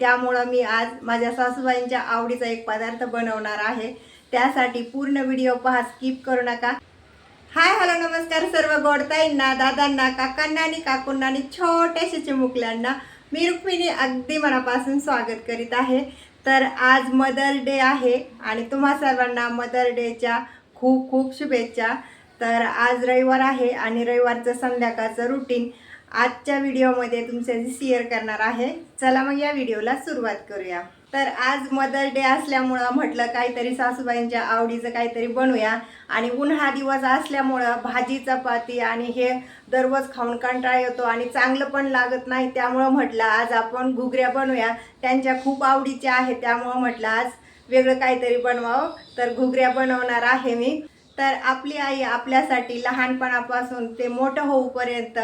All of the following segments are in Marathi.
त्यामुळं मी आज माझ्या सासूबाईंच्या आवडीचा एक पदार्थ बनवणार आहे. त्यासाठी पूर्ण व्हिडिओ पहा स्किप करू नका. हाय हॅलो नमस्कार सर्व गोडताईंना दादांना काकांना आणि काकूंना आणि छोट्याशा चिमुकल्यांना. मी रुक्मिणी अगदी मनापासून स्वागत करीत आहे. तर आज मदर डे आहे आणि तुम्हा सर्वांना मदर डेच्या खूप खूप शुभेच्छा. तर आज रविवार आहे आणि रविवारचं संध्याकाळचं रुटीन आजच्या व्हिडिओमध्ये तुमच्याशी शेअर करणार आहे. चला मग या व्हिडिओला सुरुवात करूया. तर आज मदर डे असल्यामुळं म्हटलं काहीतरी सासूबाईंच्या आवडीचं काहीतरी बनवूया आणि उन्हा दिवस असल्यामुळं भाजी चपाती आणि हे दररोज खाऊन कंटाळा येतो आणि चांगलं पण लागत नाही. त्यामुळं म्हटलं आज आपण घुगऱ्या बनवूया त्यांच्या खूप आवडीच्या आहे त्यामुळं म्हटलं आज वेगळं काहीतरी बनवावं. तर घुगऱ्या बनवणार आहे मी. तर आपली आई आपल्यासाठी लहानपणापासून ते मोठं होऊपर्यंत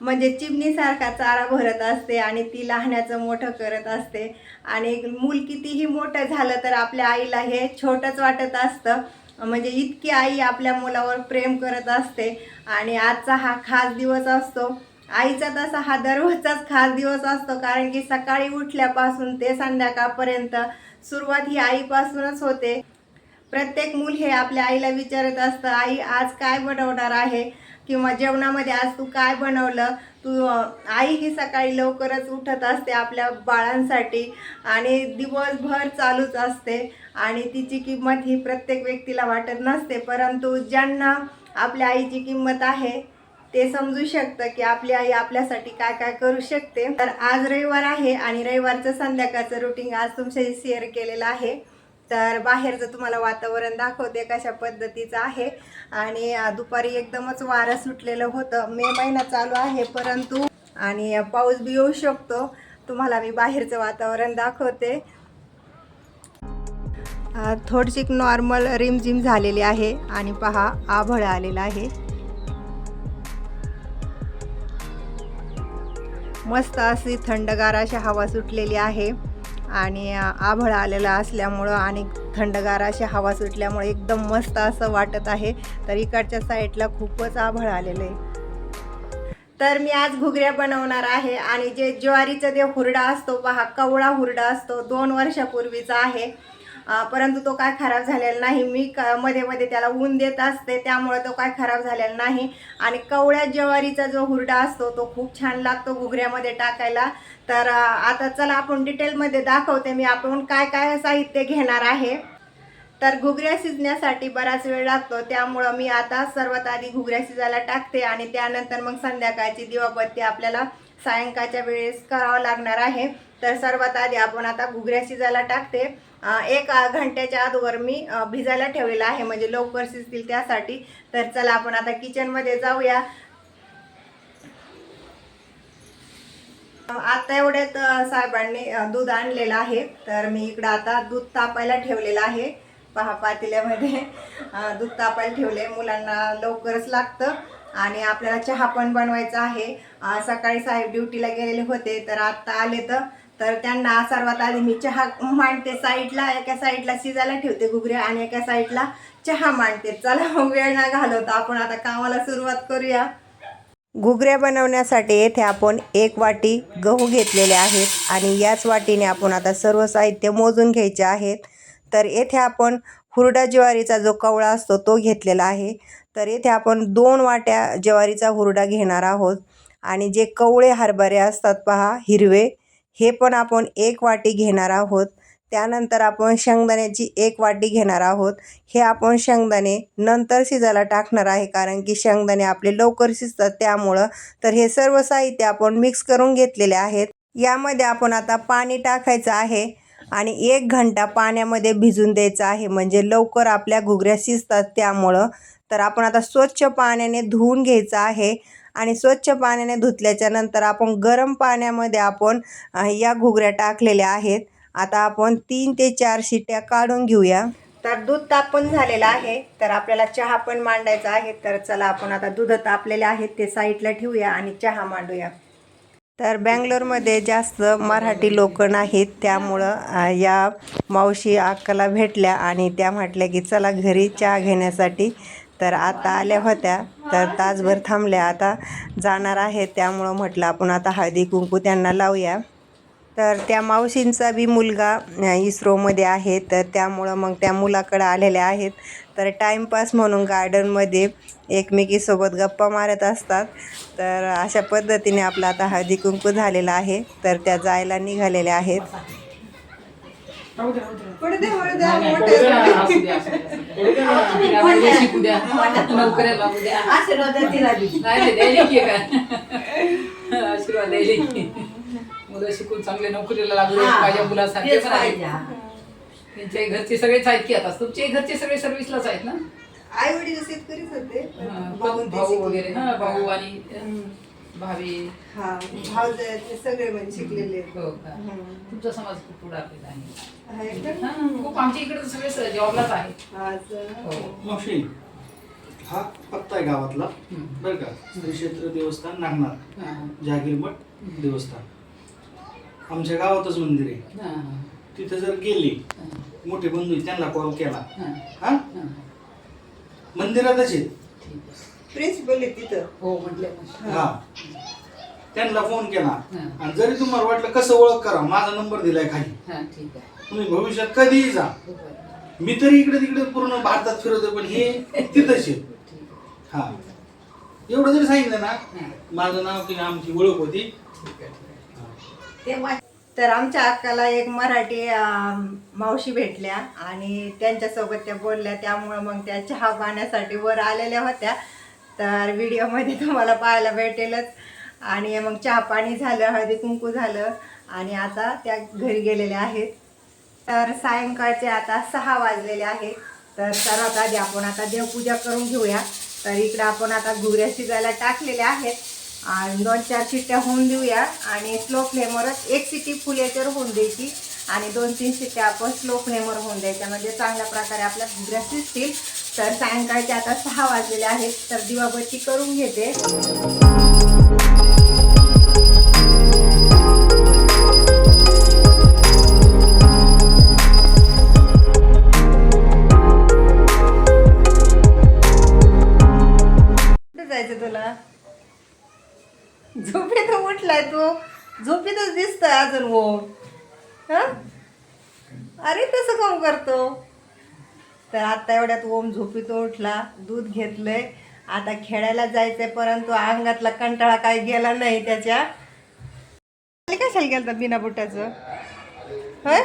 म्हणजे चिमणीसारखा चारा भरत असते आणि ती लहानाचं मोठं करत असते. आणि मूल कितीही मोठं झालं तर आपल्या आईला हे छोटंच वाटत असतं. म्हणजे इतकी आई आपल्या मुलावर प्रेम करत असते. आणि आजचा हा खास दिवस असतो. आईचा तसा हा दररोजचाच खास दिवस असतो. कारण की सकाळी उठल्यापासून ते संध्याकाळपर्यंत सुरुवात ही आईपासूनच होते. प्रत्येक मूल हे आपल्या आईला विचारत असतं आई आज काय बनवणार आहे? किंवा जेवणामध्ये आज तू काय बनवलं? तू आई ही सकाळी लवकरच उठत असते आपल्या बाळांसाठी आणि दिवसभर चालूच असते आणि तिची किंमत ही प्रत्येक व्यक्तीला वाटत नसते. परंतु ज्यांना आपल्या आईची किंमत आहे ते समजू शकतं की आपली आई आपल्यासाठी काय काय करू शकते. तर आज रविवार आहे आणि रविवारचं संध्याकाळचं रुटीन आज तुमच्याशी शेअर केलेलं आहे. तर बाहेरचं तुम्हाला वातावरण दाखवते कशा पद्धतीचं आहे. आणि दुपारी एकदमच वारं सुटलेलं होतं. मे महिना चालू आहे परंतु आणि पाऊस बी येऊ शकतो. तुम्हाला मी बाहेरचं वातावरण दाखवते. थोडीशी नॉर्मल रिमझिम झालेली आहे. आणि पहा आभळ आलेलं आहे. मस्त अशी थंडगार अशी हवा सुटलेली आहे. आणि आभळ आलेलं असल्यामुळं आणि थंडगार अशी हवा सुटल्यामुळे एकदम मस्त असं वाटत आहे. तर इकडच्या साईडला खूपच आभळ आलेलं आहे. तर मी आज घुगऱ्या बनवणार आहे आणि जे ज्वारीचं जे हुरडा असतो पहा कवळा हुरडा असतो दोन वर्षापूर्वीचा आहे. परंतु तो काय खराब झालेला नाही. मी क मध्ये मध्ये त्याला ऊन देत असते त्यामुळे तो काय खराब झालेला नाही. आणि कवळ्या ज्वारीचा जो हुरडा असतो तो खूप छान लागतो घुगऱ्यामध्ये टाकायला. तर आता चला आपण डिटेलमध्ये दाखवते मी आपण काय काय साहित्य घेणार आहे. तर घुगऱ्या शिजण्यासाठी बराच वेळ लागतो त्यामुळं मी आता सर्वात आधी घुगऱ्या शिजायला टाकते आणि त्यानंतर मग संध्याकाळची दिवाबत्ती आपल्याला सायंकाळच्या वेळेस करावं लागणार आहे. तर सर्वात आधी आपण आता घुगऱ्या शिजायला टाकते. एक घंट्याच्या अगोदर मी भिजायला ठेवलेलं आहे म्हणजे लवकर शिजतील त्यासाठी. तर चला आपण आता किचनमध्ये जाऊया. आता एवढ्यात साहेबांनी दूध आणलेलं आहे. तर मी इकडं आता दूध तापायला ठेवलेलं आहे. पहा पातेल्यामध्ये. दूध तापायला ठेवले. मुलांना लवकरच लागतं. आणि आपल्याला चहा पण बनवायचा आहे. सकाळी साहेब ड्युटीला गेलेले होते. तर आत्ता आले तर तर त्यांना सर्वात आधी मी चहा मांडते साईडला एका साईडला शिजायला ठेवते घुगऱ्या आणि एका साईडला चहा मांडते. चला मग वेळ ना घालवता आपण आता कामाला सुरुवात करूया. घुगऱ्या बनवण्यासाठी येथे आपण एक वाटी गहू घेतलेले आहेत आणि याच वाटीने आपण आता सर्व साहित्य मोजून घ्यायचे आहेत. तर येथे आपण हुरडा ज्वारीचा जो कवळा असतो तो घेतलेला आहे. तर येथे आपण दोन वाट्या ज्वारीचा हुरडा घेणार आहोत. आणि जे कवळे हरभरे असतात पहा हिरवे हे पण आपण एक वाटी घेणार आहोत. त्यानंतर आपण शेंगदाण्याची एक वाटी घेणार आहोत. हे आपण शेंगदाणे नंतर शिजायला टाकणार आहे कारण की शेंगदाणे आपले लवकर शिजतात. त्यामुळं तर हे सर्व साहित्य आपण मिक्स करून घेतलेले आहेत. यामध्ये आपण आता पाणी टाकायचं आहे आणि एक घंटा पाण्यामध्ये भिजून द्यायचं आहे म्हणजे लवकर आपल्या घुगऱ्या शिजतात. त्यामुळं तर आपण आता स्वच्छ पाण्याने धुवून घ्यायचं आहे. आणि स्वच्छ पाण्याने धुतल्याच्या नंतर आपण गरम पाण्यामध्ये आपण या घुगऱ्या टाकलेल्या आहेत. आता आपण तीन ते चार शिट्या काढून घेऊया. तर दूध तापण झालेलं आहे. तर आपल्याला चहा पण मांडायचा आहे. तर चला आपण आता दूध तापलेले आहेत ते साईडला ठेवूया आणि चहा मांडूया. तर बँगलोरमध्ये जास्त मराठी लोक नाहीत. त्यामुळं या मावशी अक्काला भेटल्या आणि त्या म्हटल्या की चला घरी चहा घेण्यासाठी तर आता आल्या होत्या. तर तासभर थांबल्या. आता जाणार आहेत त्यामुळं म्हटलं आपण आता हळदी कुंकू त्यांना लावूया. तर त्या मावशींचा बी मुलगा इस्रोमध्ये आहे. तर त्यामुळं मग त्या मुलाकडं आलेल्या आहेत. तर टाईमपास म्हणून गार्डनमध्ये एकमेकीसोबत गप्पा मारत असतात. तर अशा पद्धतीने आपला आता हळदी कुंकू झालेला आहे. तर त्या जायला निघालेल्या आहेत. पडू दे, पडू द्या, मोठे आशीर्वाद तिला बी. द्यायला की मुलं शिकून चांगले नोकरीला लागू द्या माझ्या मुलासारखे तेच पण आहेत. पाहिजे, हा. त्यांच्या घरचे सगळेच आहेत की आता तुमचे घरचे सगळे सर्व्हिसलाच आहेत ना आई वडील शेतकरीच होते पण हा, भाऊ ते शिकले. वगैरे हा भाऊ आणि भावी हा भाऊ जे- ते सगळे म्हणजे शिकलेले आहेत. हो का हम्म. तुमचा समाज खूप पुढारलेला आहे आहे का? हा, खूप आमच्या इकडे तर सगळे जॉबलाच आहेत हा, असं. हो मावशी हा पत्ता आहे गावातला हम्म. बरं का श्री क्षेत्र देवस्थान नागनाथ हा, जहागीरमठ देवस्थान आमच्या गावातच मंदिर आहे हा, तिथे जर गेली हा, मोठे बंधू आहेत, त्यांना कॉल केला हा, हा हा. मंदिरातच आहेत ठीक आहे. प्रिन्सिपल आहे तिथं. हो म्हटलं. हा. त्यांना फोन केला. हा. आणि जरी तुम्हाला वाटलं कसं ओळख करा माझा नंबर दिलाय खाली. हा ठीक आहे. तुम्ही भविष्यात कधीही जा. मी तरी इकडे तिकडे पूर्ण भारतात फिरवतो पण हे तिथंच आहे. ठीक आहे हा. एवढं जरी सांगितलं ना. माझं नाव किंवा आमची ओळख होती. तर आमच्या अक्काला एक मराठी अं, मावशी भेटल्या आणि त्यांच्यासोबत त्या बोलल्या. त्यामुळं मग त्या चहा पाण्यासाठी वर आलेल्या होत्या. तर व्हिडिओमध्ये तुम्हाला पाहायला भेटेलच. आणि मग चहा पाणी झालं हळदी कुंकू झालं आणि आता त्या घरी गेलेल्या आहेत. तर सायंकाळचे आता सहा वाजलेले आहेत. तर सर्वात आधी आपण आता देवपूजा करून घेऊया. तर इकडं आपण आता गुऱ्या शिजायला टाकलेल्या आहेत. आणि दोन चार शिट्ट्या होऊन देऊया. आणि स्लो फ्लेमवरच एक सिटी फुल याच्यावर होऊन द्यायची. आणि दोन तीन शिट्ट्या आपण स्लो फ्लेमवर होऊन द्यायच्या. म्हणजे चांगल्या प्रकारे आपल्या गुगऱ्या शिजतील. तर सायंकाळचे आता सहा वाजलेले आहेत तर दिवाबत्ती करून घेते. कुठे जायचं तुला? झोपेत उठलाय तू. झोपेतच दिसतोय अजून वो. हं? अरे तसं काम करतो? तर आता एवढ्यात ओम झोपेतून उठला दूध घेतलंय. आता खेळायला जायचंय परंतु अंगातला कंटाळा काही गेला नाही त्याच्या. कशाला गेलता बिना बुटाचं? होय?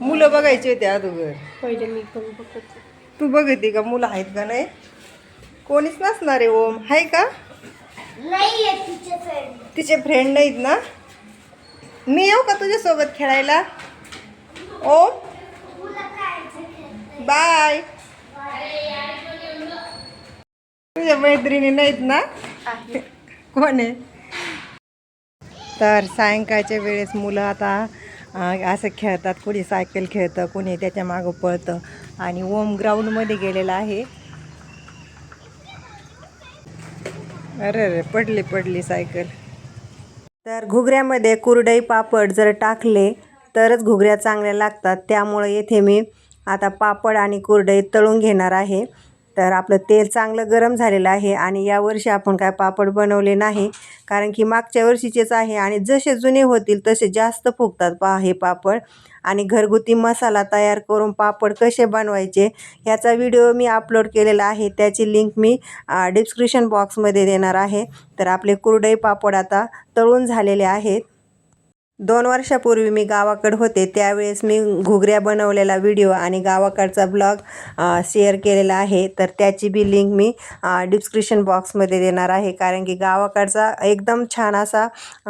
मुलं बघायची होती अगोदर. पहिले मी पण बघत तू बघते का? मुलं आहेत का नाही? कोणीच नसणार आहे ओम. आहे का? तिचे फ्रेंड नाहीत ना? मी येऊ का तुझ्यासोबत खेळायला? ओम? बाय. तुझ्या मैत्रिणी नाहीत ना? कोण आहे? तर सायंकाळच्या वेळेस मुलं आता असं खेळतात कोणी सायकल खेळतं कोणी त्याच्या मागं पळतं आणि ओम ग्राउंडमध्ये गेलेला आहे. अरे अरे पडली पडली सायकल. तर घुगऱ्यामध्ये कुरडई पापड जर टाकले तरच घुगऱ्या चांगल्या लागतात. त्यामुळं येथे मी आता पापड आणि कुरडई तळून घेणार आहे. तर आपलं तेल चांगलं गरम झालेलं आहे आणि यावर्षी आपण काय पापड बनवले नाही. कारण की मागच्या वर्षीचेच आहे आणि जसे जुने होतील तसे जास्त फुगतात पा हे पापड. आणि घरगुती मसाला तयार करून पापड कसे बनवायचे ह्याचा व्हिडिओ मी अपलोड केलेला आहे. त्याची लिंक मी डिस्क्रिप्शन बॉक्समध्ये देणार आहे. तर आपले कुरडई पापड आता तळून झालेले आहेत. दोन वर्षापूर्वी मी गावाकडे होते त्यावेळेस मी घुगऱ्या बनवलेला व्हिडिओ आणि गावाकडचा ब्लॉग शेअर केलेला आहे. तर त्याची बी लिंक मी डिस्क्रिप्शन बॉक्समध्ये देणार आहे. कारण की गावाकडचा एकदम छान असा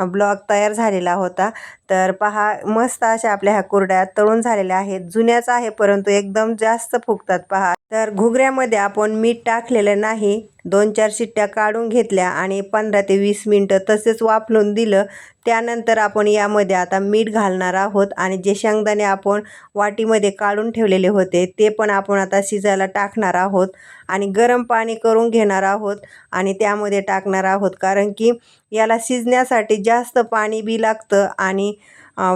ब्लॉग तयार झालेला होता. तर पहा मस्त अशा आपल्या ह्या कुरड्या तळून झालेल्या आहेत. जुन्याच आहे परंतु एकदम जास्त फुगतात. पहा. तर घुगऱ्यामध्ये आपण मीठ टाकलेलं नाही. दोन चार शिट्ट्या काढून घेतल्या आणि पंधरा ते वीस मिनटं तसेच वाफलून दिलं. त्यानंतर आपण यामध्ये आता मीठ घालणार आहोत आणि जे शेंगदाणे आपण वाटीमध्ये काढून ठेवलेले होते ते पण आपण आता शिजायला टाकणार आहोत आणि गरम पाणी करून घेणार आहोत आणि त्यामध्ये टाकणार आहोत. कारण की याला शिजण्यासाठी जास्त पाणी बी लागतं आणि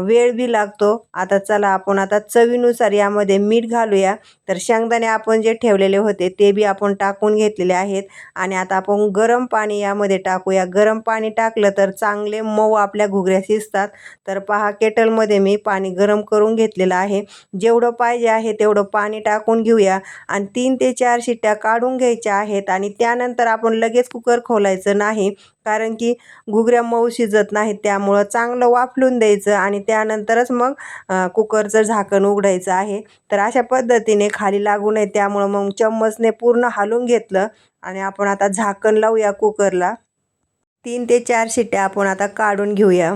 वेळ बी लागतो. आता चला आपण आता चवीनुसार यामध्ये मीठ घालूया. तर शेंगदाणे आपण जे ठेवलेले होते ते बी आपण टाकून घेतलेले आहेत. आणि आता आपण गरम पाणी यामध्ये टाकूया. गरम पाणी टाकलं तर चांगले मऊ आपल्या घुगऱ्या शिजतात तर पहा केटलमध्ये मी पाणी गरम करून घेतलेलं आहे. जेवढं पाहिजे आहे तेवढं पाणी टाकून घेऊया. आणि तीन ते चार शिट्ट्या काढून घ्यायच्या आहेत. आणि त्यानंतर आपण लगेच कुकर खोलायचं नाही. कारण की घुगऱ्या मऊ शिजत नाहीत. त्यामुळं चांगलं वाफलून द्यायचं. आणि त्यानंतरच मग कुकरचं झाकण उघडायचं आहे. तर अशा पद्धतीने खाली लागू नये त्यामुळं मग चम्मचने पूर्ण हालून घेतलं आणि आपण आता झाकण लावूया कुकरला. तीन ते चार शिट्ट्या आपण आता काढून घेऊया.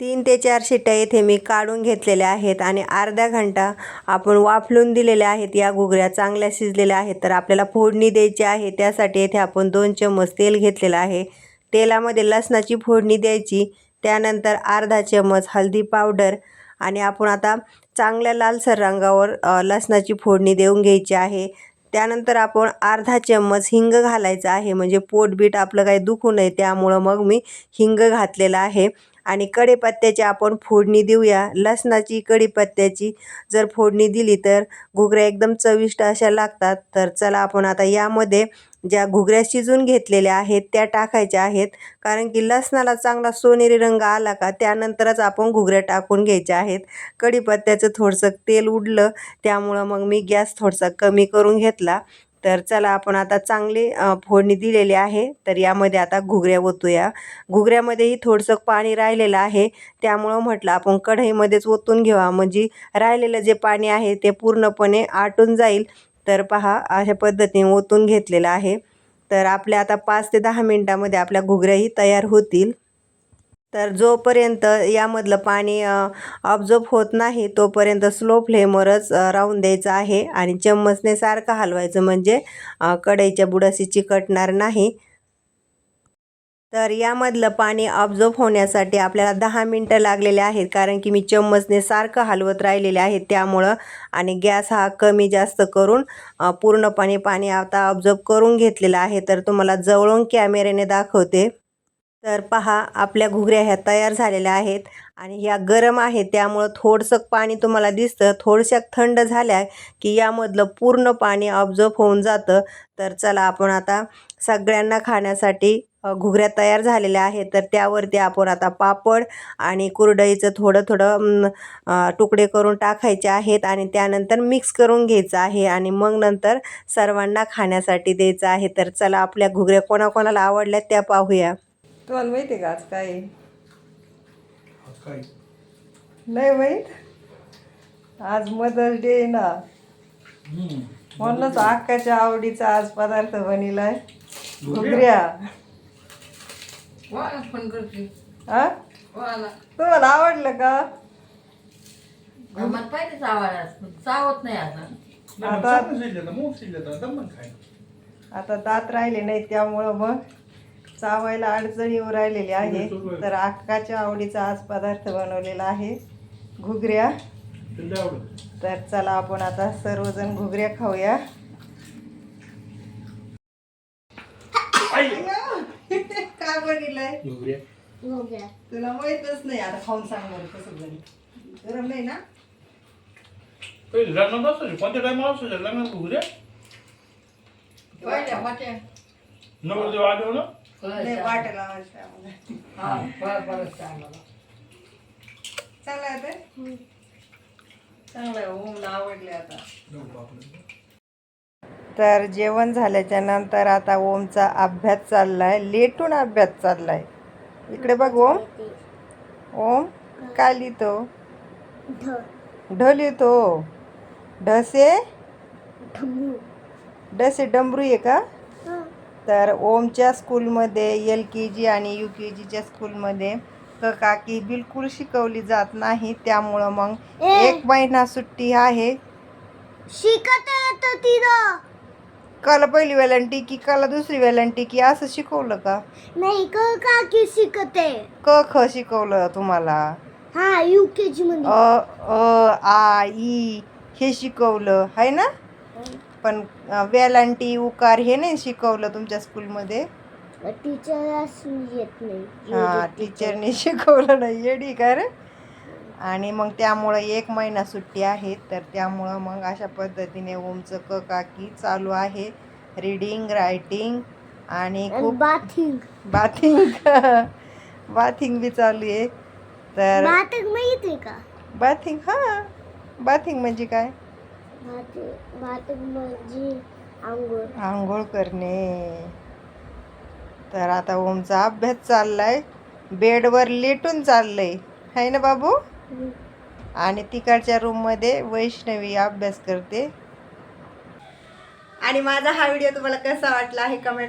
तीन ते चार शिट्ट्या येथे मी काढून घेतलेल्या आहेत आणि अर्धा घंटा आपण वाफलून दिलेल्या आहेत. या घुगऱ्या चांगल्या शिजलेल्या आहेत तर आपल्याला फोडणी द्यायची आहे. त्यासाठी येथे आपण दोन चम्मच तेल घेतलेलं आहे. तेलामध्ये लसणाची फोडणी द्यायची. त्यानंतर अर्धा चम्मच हळदी पावडर आणि आपण आता चांगल्या लालसर रंगावर लसणाची फोडणी देऊन घ्यायची आहे. त्यानंतर आपण अर्धा चम्मच हिंग घालायचं आहे. म्हणजे पोटबीट आपलं काही दुखू नये त्यामुळं मग मी हिंग घातलेलं आहे. आणि कढीपत्त्याची आपण फोडणी देऊया. लसणाची कढीपत्त्याची जर फोडणी दिली तर घुगऱ्या एकदम चविष्ट अशा लागतात. तर चला आपण आता यामध्ये ज्या घुगऱ्या शिजून घेतलेल्या आहेत त्या टाकायच्या आहेत. कारण की लसणाला चांगला सोनेरी रंग आला का त्यानंतरच आपण घुगऱ्या टाकून घ्यायच्या आहेत. कढीपत्त्याचं थोडंसं तेल उडलं त्यामुळं मग मी गॅस थोडासा कमी करून घेतला. तर चला आपण आता चांगली फोडणी दिलेली आहे. तर यामध्ये आता घुगऱ्या ओतूया. घुगऱ्यामध्येही थोडंसं पाणी राहिलेलं आहे. त्यामुळं म्हटलं आपण कढईमध्येच ओतून घेवा म्हणजे राहिलेलं जे पाणी आहे ते पूर्णपणे आटून जाईल. तर पहा अशा पद्धतीने ओतून घेतलेलं आहे. तर आपल्या आता पाच ते दहा मिनटामध्ये आपल्या घुगऱ्याही तयार होतील. तर जोपर्यंत यामधलं पाणी ऑब्झर्व होत नाही तोपर्यंत स्लो फ्लेमवरच राहून द्यायचं आहे. आणि चम्मचने सारखं हलवायचं म्हणजे कढईच्या बुडाशी चिकटणार नाही. तर यामधलं पाणी ऑब्झर्व होण्यासाठी आपल्याला दहा मिनटं लागलेले आहेत कारण की मी चम्मचने सारखं हलवत राहिलेले आहे त्यामुळं. आणि गॅस हा कमी जास्त करून पूर्णपणे पाणी आता ऑब्झर्व करून घेतलेलं आहे. तर तुम्हाला जवळून कॅमेऱ्याने दाखवते. तर पहा आपल्या घुगऱ्या ह्या तयार झालेल्या आहेत आणि ह्या गरम आहेत. त्यामुळं थोडंसं पाणी तुम्हाला दिसतं. थोडशा थंड झाल्या की यामधलं पूर्ण पाणी ऑब्झर्व होऊन जातं. तर चला आपण आता सगळ्यांना खाण्यासाठी घुगऱ्या तयार झालेल्या आहेत. तर त्यावरती आपण आता पापड आणि कुरडईचं थोडं थोडं तुकडे करून टाकायचे आहेत आणि त्यानंतर मिक्स करून घ्यायचं आहे आणि मग नंतर सर्वांना खाण्यासाठी द्यायचं आहे. तर चला आपल्या घुगऱ्या कोणाकोणाला आवडल्या त्या पाहूया. तुम्हाला माहिती आहे का आज काय? आहे? काय? नाही माहीत? आज मदर्स डे ना. म्हणूनच अक्काच्या आवडीचा आज पदार्थ बनिलाय. घुगऱ्या करते. हा वाला तुम्हाला आवडलं का? मला पहिलेच आवडला चावत नाही आता. आता- मूग शिजलं दमन खाय आता दात राहिले नाही त्यामुळं मग. चावायला अडचण येऊ राहिलेली आहे. तर अक्काच्या आवडीचा आज पदार्थ बनवलेला आहे. घुगऱ्या. तुला आवडत तर चला आपण आता सर्वजण घुगऱ्या खाऊया. काय बनिलंय घुगऱ्या. तुला माहितच नाही आता खाऊन सांग बरं कसं बनी गरम नाही ना? लग्नात कोणत्या टायमाला असायचे लग्नात घुगऱ्या? नवरदेव आले ना नाही वाट लावायचं आम्हाला. हा बरं बरं चांगला चांगलं आहे ते चांगलं आहे ओमला आवडले आता तर जेवण झाल्याच्यानंतर आता ओमचा अभ्यास चाललाय लेटून अभ्यास चाललाय. इकडे बघ ओम. ओम काय लिहितो ढ लिहितो ढसे? ढसे डमरू आहे का? तर ओमच्या स्कूलमध्ये एल के जी आणि यू के जीच्या स्कूलमध्ये क काकी बिलकुल शिकवली जात नाही. त्यामुळं मग एक महिना सुट्टी आहे. शिकत येतं तिथं. काल पहिली वेलांटी की काल दुसरी वेलांटी की असं शिकवलं का? नाही क काकी शिकते. क ख शिकवलं तुम्हाला? हा यू के जी मध्ये. अ अ आ ई हे शिकवलं. आहे ना? पण वेलांटी उकार हे नाही शिकवलं तुमच्या स्कूलमध्ये? टीचर येत नाही. हा टीचरने शिकवलं नाही. येडी का रे? आणि मग त्यामुळं एक महिना सुट्टी आहे तर त्यामुळं मग अशा पद्धतीने ओमचं क काकी चालू आहे. रीडिंग रायटिंग आणि खूप बाथिंग बाथिंग बाथिंग बी चालू आहे. तर बाथिंग माहिती का? बाथिंग हा. बाथिंग म्हणजे काय? म्हणजे आंघोळ. आंघोळ करणे. तर आता ओमचा अभ्यास चाललाय. बेडवर लेटून चाललंय. है ना बाबू? आणि तिकडच्या रूममध्ये वैष्णवी अभ्यास करते. आणि माझा हा व्हिडिओ तुम्हाला कसा वाटला हे कमेंट